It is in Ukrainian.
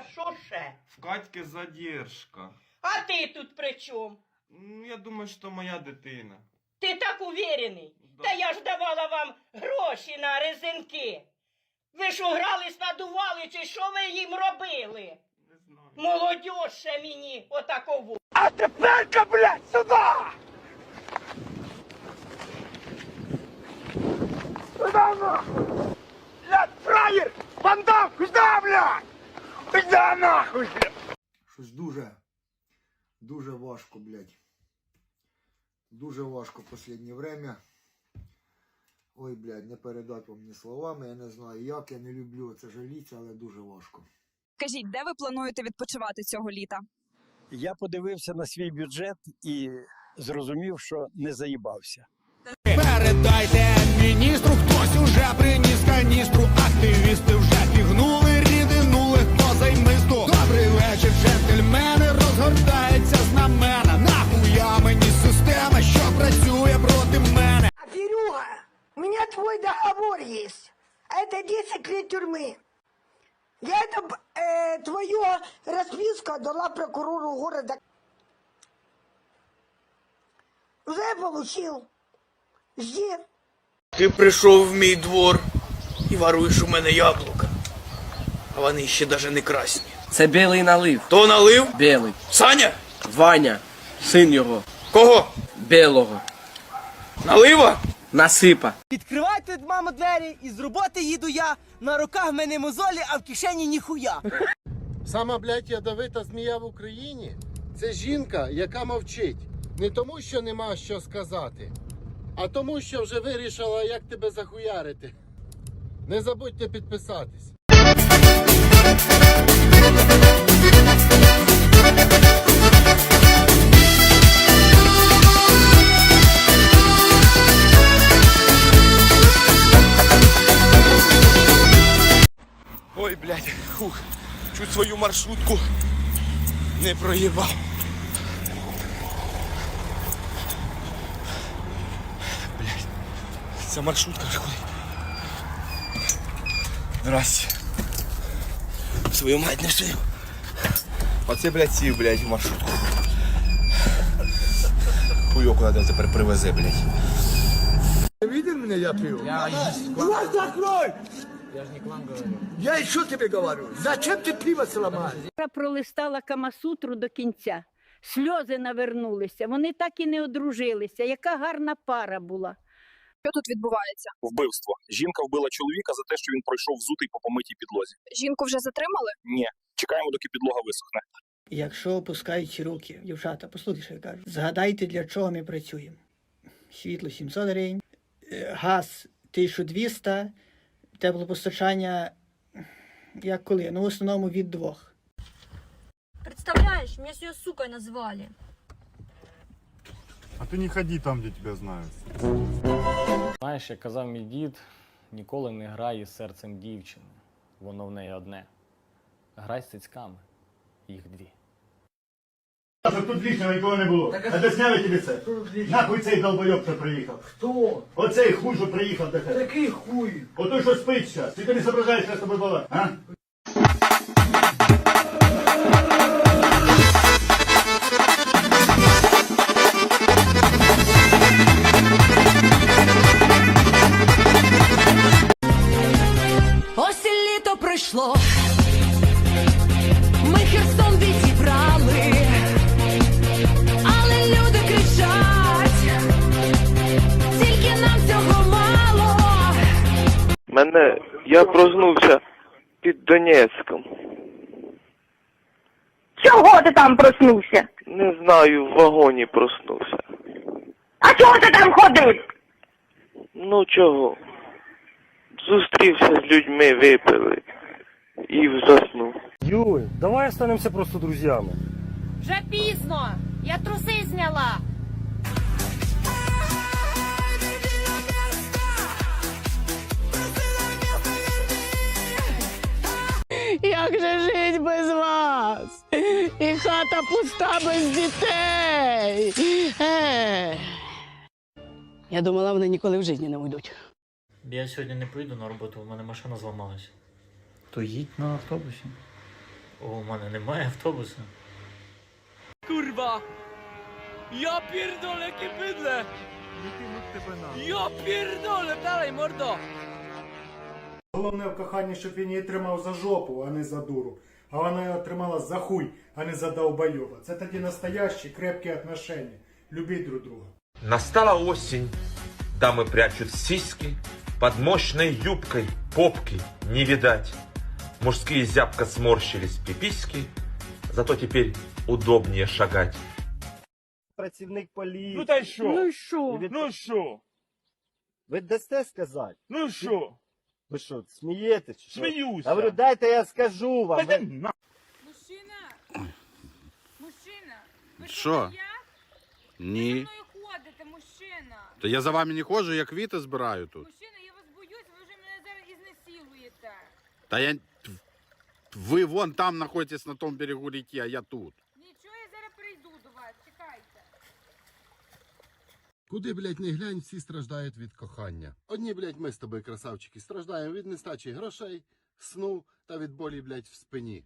А що ще? В Катьки задержка. А ти тут при чому? Ну, Я думаю, що моя дитина. Ти так уверений? Да. Та я ж давала вам гроші на резинки. Ви ж угрались, надували, чи що ви їм робили? Не знаю. Молодь ще мені отакову. Щось дуже, дуже важко, блядь. Дуже важко в останнє время. Ой, блядь, не передати вам ні словами, я не знаю як, я не люблю це жаліться, але дуже важко. Кажіть, де ви плануєте відпочивати цього літа? Я подивився на свій бюджет і зрозумів, що не заїбався. Передайте міністру, хтось уже приніс каністру. Активісти вже пігнули договор есть. А это 10 лет тюрьмы. Я это, б- э, твою расписку дала прокурору города. Уже получил. Жди. Ти прийшов в мій двор і воруєш у мене яблука. А вони ще даже не красні. Це білий налив. То налив? Білий. Саня? Ваня, син його, Кого? білого. Налива? Насипа. Відкривайте, мама, двері, і з роботи їду я. На руках в мене мозолі, а в кишені ніхуя. Сама, блядь, ядовита змія в Україні це жінка, яка мовчить. Не тому, що нема що сказати, а тому, що вже вирішила, як тебе захуярити. Не забудьте підписатись. Фух. Чуть свою маршрутку не проїбав. Блядь. Ця маршрутка ж куди? Здрасте. Свою мать не встиг. Оце, блядь, сів, блядь, в маршрутку. Хуйоку надо тепер привезе, блядь. Видел меня, я пью? Я Глаз закрой! Я же не к вам говорю. Я еще тебе говорю. Зачем ты пиво сломаешь? Я пролистала Камасутру до кінця. Сльози навернулися. Вони так і не одружилися. Яка гарна пара була. Що тут відбувається? Вбивство. Жінка вбила чоловіка за те, що він пройшов взутий по помитій підлозі. Жінку вже затримали? Ні, чекаємо, доки підлога висохне. Якщо опускають руки, дівчата, послухай, що я кажу. Згадайте, для чого ми працюємо. Світло 700 гривень, е, газ 1200, теплопостачання, як коли? Ну, в основному від двох. Представляєш, мене сьогодні сукою назвали. А ти не ходи там, де тебе знають. Знаєш, як казав мій дід, ніколи не грай із серцем дівчини. Воно в неї одне. Грай з цицьками. Їх дві. Тут лишнього нікого не було. А де зняли тобі це? Нахуй цей долбойок, що приїхав. Хто? Оцей хуй, що приїхав до тебе. Такий хуй. Ото що спить зараз. Ти не зображаєш, що з тобою була, а? Мене. Я проснувся під Донецьком. Чого ти там проснувся? Не знаю, в вагоні проснувся. А чого ти там ходив? Ну чого? Зустрівся з людьми, випили і заснув. Юль, давай останемося просто друзями. Вже пізно. Я труси зняла. Як же жить без вас? І хата пуста без дітей. Я думала, вони ніколи в житті не уйдуть. Я сьогодні не поїду на роботу, у мене машина зламалася. То їдь на автобусі. О, у мене немає автобуса. Kurwa! Ja pierdolę, jakie! Ja pierdolę, dalej, mordo! Головне в коханні, щоб він її тримав за жопу, а не за дуру. А вона його тримала за хуй, а не за долбойоба. Це тоді настоящі крепкі отношения. Любіть друг друга. Настала осень, дамы прячут сиськи, под мощной юбкой попки не видать. Мужские зябко сморщились пиписьки, зато теперь удобнее шагать. Працівник поліції. Ну та й що? Ну і що? Ну що? Ви дасте сказати? Ну що? Ви що, смієтесь? чи що? Сміюся. Я говорю, дайте я скажу вам. Ви- на- Мужчина! Мужчина! Ви Що? Я? Ні. мною ходите, мужчина! То я за вами не ходжу, я квіти збираю тут. Мужчина, я вас боюсь, ви вже мене зараз ізнасилуєте. Та я... Ви вон там знаходитесь на тому берегу реки, а я тут. Нічого, я зараз прийду до вас, чекайте. Куди, блядь, не глянь, всі страждають від кохання. Одні, блядь, ми з тобою, красавчики, страждаємо від нестачі грошей, сну та від болі, блядь, в спині.